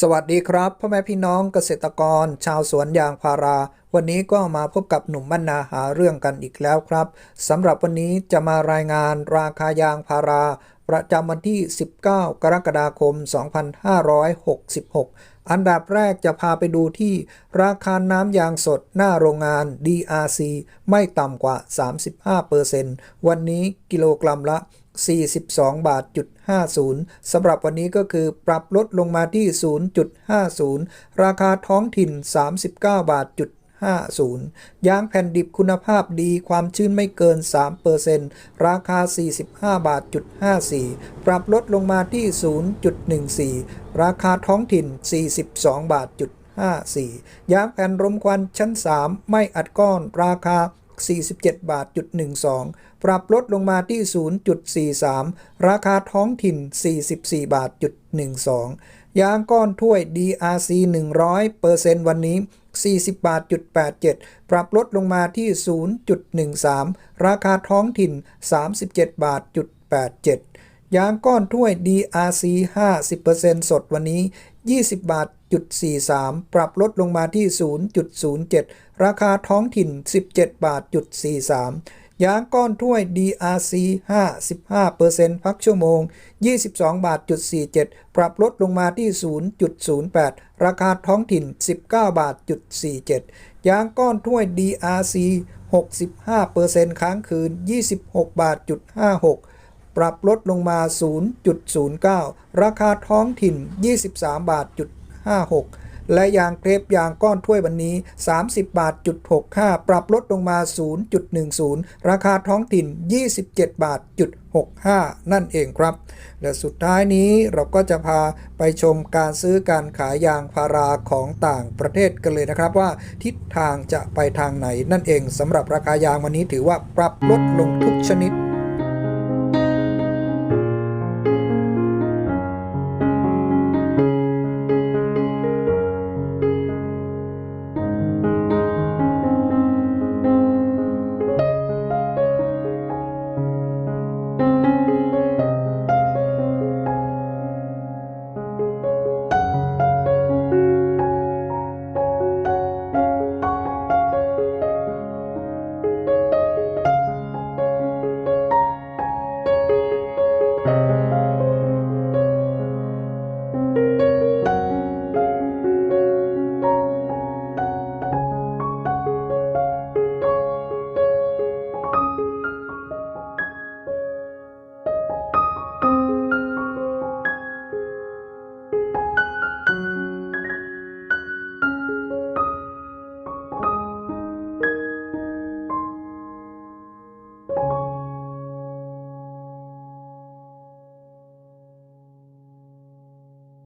สวัสดีครับพ่อแม่พี่น้องเกษตรกร ชาวสวนยางพารา วันนี้ก็มาพบกับหนุ่มบ้านนาหาเรื่องกันอีกแล้วครับสำหรับวันนี้จะมารายงานราคายางพารา ประจำวันที่ 19 กรกฎาคม 2566 อันดับแรกจะพาไปดูที่ ราคาน้ำยางสดหน้าโรงงาน DRC ไม่ต่ำกว่า 35%วันนี้กิโลกรัมละ 42 บาทจุด50สำหรับวันนี้ก็คือปรับลดลงมาที่ 0.50 ราคาท้องถิ่น 39 บาทจุด50ยางแผ่นดิบคุณภาพดีความชื้นไม่เกิน 3%ราคา 45 บาทจุด54 ปรับลดลงมาที่ 0.14 ราคาท้องถิ่น 42 บาทจุด54ยางแผ่นรมควันชั้น 3 ไม่อัดก้อนราคา 47บาทจุด12 ปรับลดลงมาที่ 0.43 ราคาท้องถิ่น 44บาทจุด12 ยางก้อนถ้วย DRC 100%วันนี้ 40บาทจุด87 ปรับลดลงมาที่ 0.13 ราคาท้องถิ่น 37บาทจุด87 ยางก้อนถ้วย DRC 50%สดวันนี้ 20 บาทจุด43 ปรับลดลงมาที่ 0.07 ราคาท้องถิ่น 17 บาทจุด43 ยางก้อนถ้วย DRC 55%พักชั่วโมง 22 บาทจุด47 ปรับลดลงมาที่ 0.08 ราคาท้องถิ่น 19 บาทจุด47 ยางก้อนถ้วย DRC 65%ค้างคืน 26 บาทจุด56 ปรับลดลงมา 0.09 ราคาท้องถิ่น 23 บาทจุด56 และยางเกรฟยางก้อนถ้วยวันนี้ 30 บาทจุด65 ปรับลดลงมา 0.10 ราคาท้องถิ่น 27 บาทจุด65 นั่นเองครับ และสุดท้ายนี้เราก็จะพาไปชมการซื้อการขายยางพาราของต่างประเทศกันเลยนะครับว่าทิศทางจะไปทางไหนนั่นเองสำหรับราคายางวันนี้ถือว่าปรับลดลงทุกชนิด